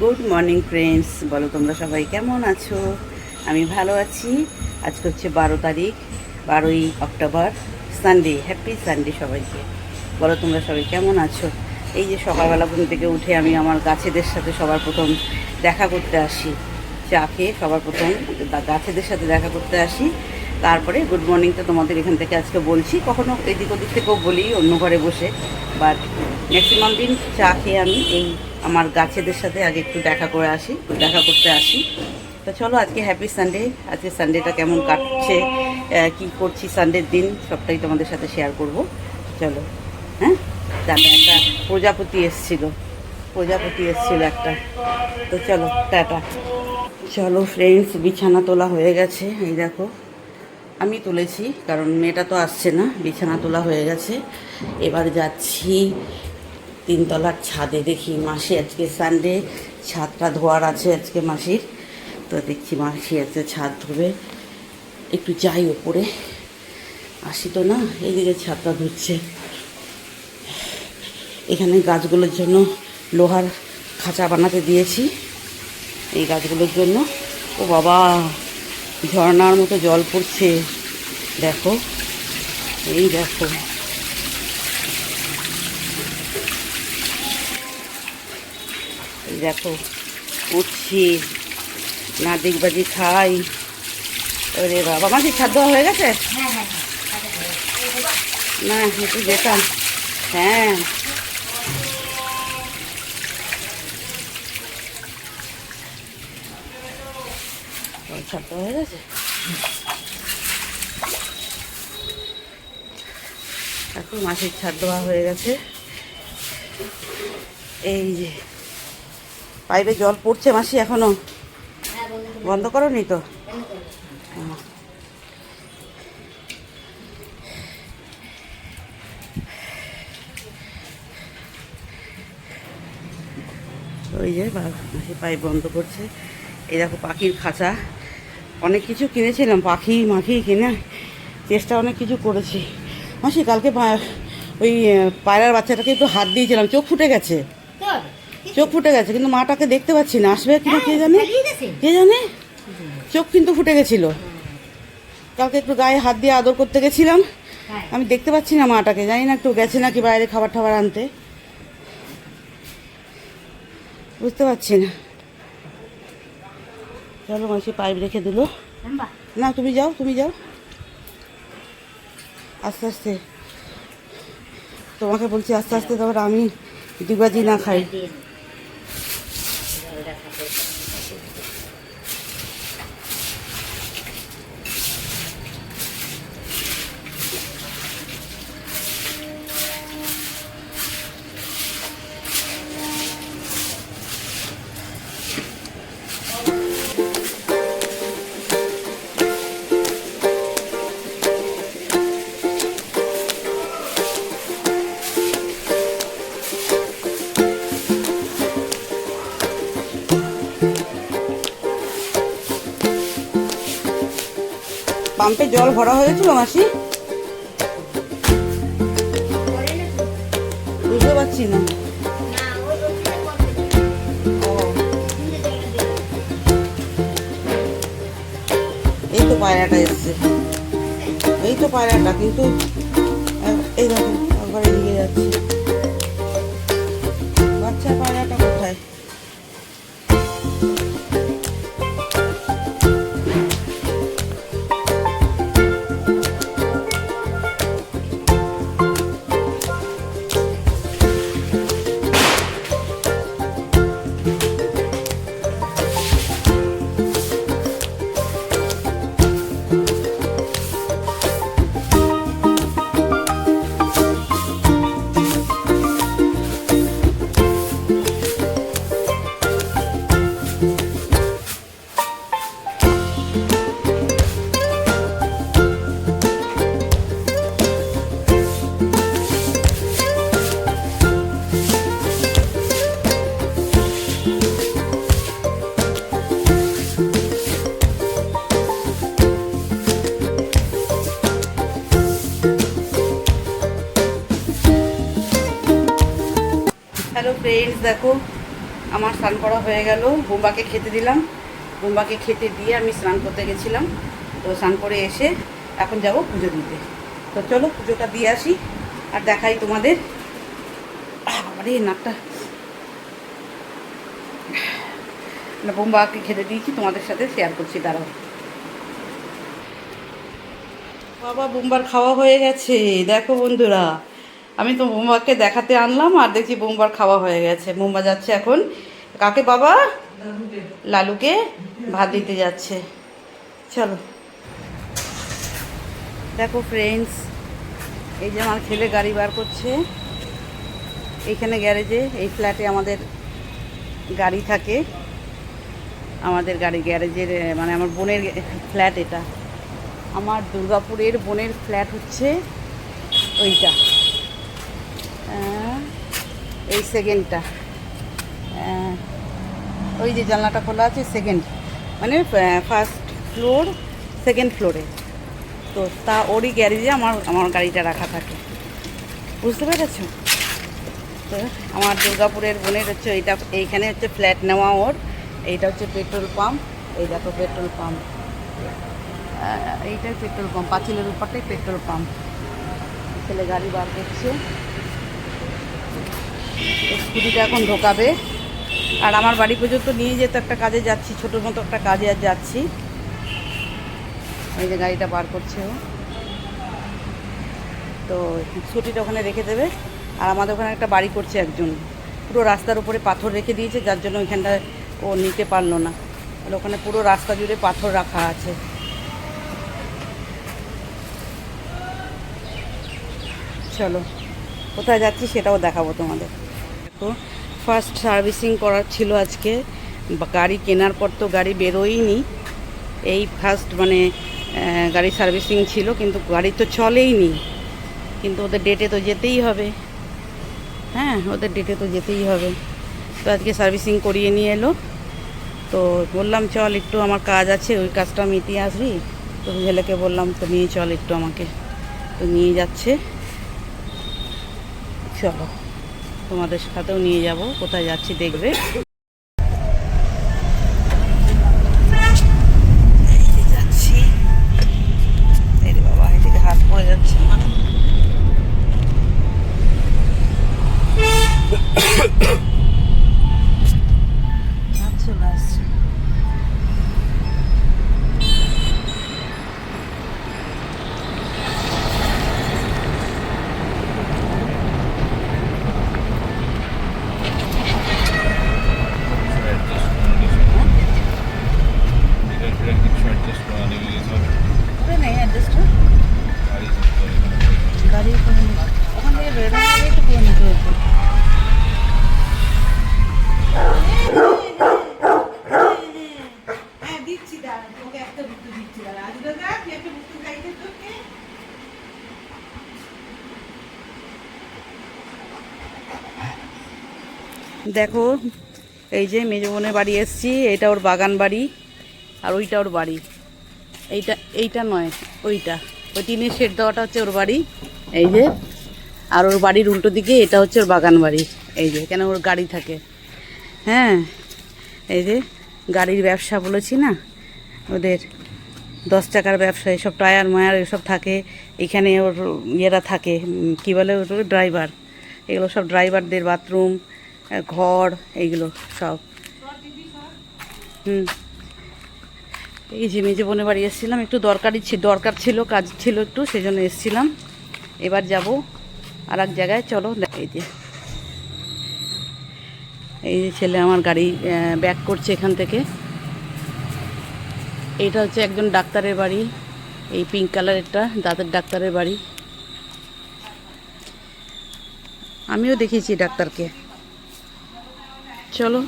Good morning friends বলো তোমরা সবাই কেমন আছো? আমি ভালো আছি। আজকে হচ্ছে বারো তারিখ, বারোই অক্টোবর সানডে হ্যাপি সানডে সবাইকে। বলো তোমরা সবাই কেমন আছো? এই যে সকালবেলা ঘুম থেকে উঠে আমি আমার গাছেদের সাথে সবার প্রথম দেখা করতে আসি। চা খেয়ে সবার প্রথম গাছেদের সাথে দেখা করতে আসি। তারপরে গুড মর্নিংটা তোমাদের এখান থেকে আজকে বলছি। কখনো এদিক ওদিক থেকেও বলি, অন্য ঘরে বসে। বাট ম্যাক্সিমাম দিন চা খেয়ে আমি এই আমার গাছেদের সাথে আগে একটু দেখা করে আসি, দেখা করতে আসি। তো চলো আজকে হ্যাপি সানডে আজকে সানডেটা কেমন কাটছে কি করছি সানডের দিন, সবটাই তোমাদের সাথে শেয়ার করব। চলো হ্যাঁ? তারপরে একটা প্রজাপতি এসছিল প্রজাপতি এসছিল একটা। তো চলো, টাটা। চলো ফ্রেন্ডস বিছানা তোলা হয়ে গেছে, এই দেখো। আমি তুলেছি, কারণ মেয়েটা তো আসছে না, বিছানা তোলা হয়ে গেছে। এবার যাচ্ছি তিনতলার ছাদে দেখি মাসি, আজকে সানডে ছাদটা ধোয়ার আছে আজকে মাসির। তো দেখছি মাসি আছে ছাদ ধোবে। একটু যাই ওপরে। আসি তো না, এইদিকে ছাদটা ধুচ্ছে। এখানে গাছগুলোর জন্য লোহার খাঁচা বানাতে দিয়েছি। এই গাছগুলোর জন্য। ও বাবা, ঝর্ণার মতো জল পড়ছে। দেখো, এই দেখো। দেখো উঠছি নাদিক বাজি খাই। ওরে বাবা মাঝে ছাদ দেওয়া হয়ে গেছে? না একটু যেতাম। হ্যাঁ। ওর ছাদ দেওয়া হয়ে গেছে? এখন মাসির ছাদ দেওয়া হয়ে গেছে। এই যে। পাইপে জল পড়ছে মাসি এখনও? বন্ধ করো নি তো। ওই যে মাসি পাইপ বন্ধ করছে। এই দেখো পাখির খাঁচা। অনেক কিছু কিনেছিলাম, পাখি, মাখি কিনে। চেষ্টা অনেক কিছু করেছি। মাসি, কালকে ওই পায়রার বাচ্চাটাকে একটু হাত দিয়েছিলাম, চোখ ফুটে গেছে। চোখ ফুটে গেছে কিন্তু মাটাকে দেখতে পাচ্ছি না। আসবে কিনা কে জানে? কে জানে? চোখ কিন্তু ফুটে গেছিল। কালকে একটু গায়ে হাত দিয়ে আদর করতে গেছিলাম। আমি দেখতে পাচ্ছি না মাটাকে জানি না একটু গেছে নাকি বাইরে খাবার টাবার আনতে। বুঝতে পারছি না। চলো মাসি পাইপ রেখে দিল। না তুমি যাও তুমি যাও। আস্তে আস্তে। তোমাকে বলছি আস্তে আস্তে তারপর আমি ডিবাজি না খাই। Okay. পাম্পে জল ভরা হয়েছিল, মাসি? বুঝতে পারছি না। এই তো পায়রাটা এসছে। এই তো পায়রাটা, কিন্তু এই দেখো, একবার এদিকে যাচ্ছে। বাচ্চা পায়রাটা ফ্রেন্ডস দেখো, আমার স্নান করা হয়ে গেল। বোম্বাকে খেতে দিলাম। বোম্বাকে খেতে দিয়ে আমি স্নান করতে গেছিলাম। তো স্নান করে এসে এখন যাব পুজো দিতে। তো চলো পুজোটা দিয়ে আসি আর দেখাই তোমাদের। আরে নাকটা। বোম্বাকে খেতে দিয়েছি, তোমাদের সাথে শেয়ার করছি, দাঁড়াও। বাবা, বোম্বার খাওয়া হয়ে গেছে। দেখো বন্ধুরা আমি তো বোম্বাকে দেখাতে আনলাম আর দেখছি বোম্বার খাওয়া হয়ে গেছে। বোম্বা যাচ্ছে এখন। কাকে বাবা? লালুকে ভাত দিতে যাচ্ছে। চলো। দেখো ফ্রেন্ডস এই যে আমার ছেলে গাড়ি বার করছে। এইখানে গ্যারেজে, এই ফ্ল্যাটে আমাদের গাড়ি থাকে। আমাদের গাড়ি গ্যারেজের মানে আমার বোনের ফ্ল্যাট এটা। আমার দুর্গাপুরের বোনের ফ্ল্যাট হচ্ছে ওইটা। এই সেকেন্ডটা ওই যে জানলাটা খোলা আছে সেকেন্ড মানে ফার্স্ট ফ্লোর সেকেন্ড ফ্লোরে তো তা ওরই গ্যারেজে আমার আমার গাড়িটা রাখা থাকে। বুঝতে পেরেছ? তো আমার দুর্গাপুরের বোনের হচ্ছে এইটা, এইখানে হচ্ছে ফ্ল্যাট নেওয়া ওর। এইটা হচ্ছে পেট্রোল পাম্প এই দেখো পেট্রোল পাম্প এইটাই পেট্রোল পাম্প পাঁচিলের উপরটাই পেট্রোল পাম্প ছেলে গাড়ি বার করছে। স্কুটিটা এখন ঢোকাবে। আর আমার বাড়ি পর্যন্ত নিয়ে যেতে একটা কাজে যাচ্ছি, ছোটোর মতো একটা কাজে আর যাচ্ছি। এই যে গাড়িটা বার করছে ও। তো স্কুটিটা ওখানে রেখে দেবে। আর আমাদের ওখানে একটা বাড়ি করছে একজন। পুরো রাস্তার উপরে পাথর রেখে দিয়েছে, যার জন্য ওইখানটা ও নিতে পারল না। তাহলে ওখানে পুরো রাস্তা জুড়ে পাথর রাখা আছে। চলো, কোথায় যাচ্ছি সেটাও দেখাবো তোমাদের। দেখো। ফার্স্ট সার্ভিসিং করার ছিল আজকে। গাড়ি কেনার পর তো গাড়ি বেরোয়নি এই ফার্স্ট মানে গাড়ি সার্ভিসিং ছিল, কিন্তু গাড়ি তো চলেই নি কিন্তু ওদের ডেটে তো যেতেই হবে। হ্যাঁ ওদের ডেটে তো যেতেই হবে। তো আজকে সার্ভিসিং করিয়ে নিয়ে এলো। তো বললাম, চল, একটু আমার কাজ আছে, ওই কাজটা মিটিয়ে আসবি? তো ছেলেকে বললাম, তো নিয়ে চল একটু আমাকে। তো নিয়ে যাচ্ছে। চলো। তোমাদের সাথেও নিয়ে যাব কোথায় যাচ্ছি দেখবে। দেখো, এই যে মেজো বোনের বাড়ি এসছি, এটা ওর বাগান বাড়ি আর ওইটা ওর বাড়ি। এইটা এইটা নয়, ওইটা। ওই টিনের শেড দেওয়াটা হচ্ছে ওর বাড়ি, এই যে। আর ওর বাড়ির উল্টো দিকে এটা হচ্ছে ওর বাগান বাড়ি, এই যে কেন ওর গাড়ি থাকে। হ্যাঁ এই যে, গাড়ির ব্যবসা বলেছি না? ওদের দশ টাকার ব্যবসা, এসব টায়ার, মায়ার এসব থাকে। এখানে ওর ইয়েরা থাকে কি বলে ওর ড্রাইভার। এগুলো সব ড্রাইভারদের বাথরুম ঘর, এইগুলো সব। হুম। এই যে মেজে বোনের বাড়ি এসেছিলাম, একটু দরকারি দরকার ছিল, কাজ ছিল একটু সেই জন্য এসেছিলাম। এবার যাব আর এক জায়গায়, চলো এই যে। এই যে ছেলে আমার গাড়ি ব্যাক করছে এখান থেকে। এটা হচ্ছে একজন ডাক্তারের বাড়ি, এই পিঙ্ক কালারেরটা, দাঁতের ডাক্তারের বাড়ি। আমিও দেখিয়েছি ডাক্তারকে। চলো।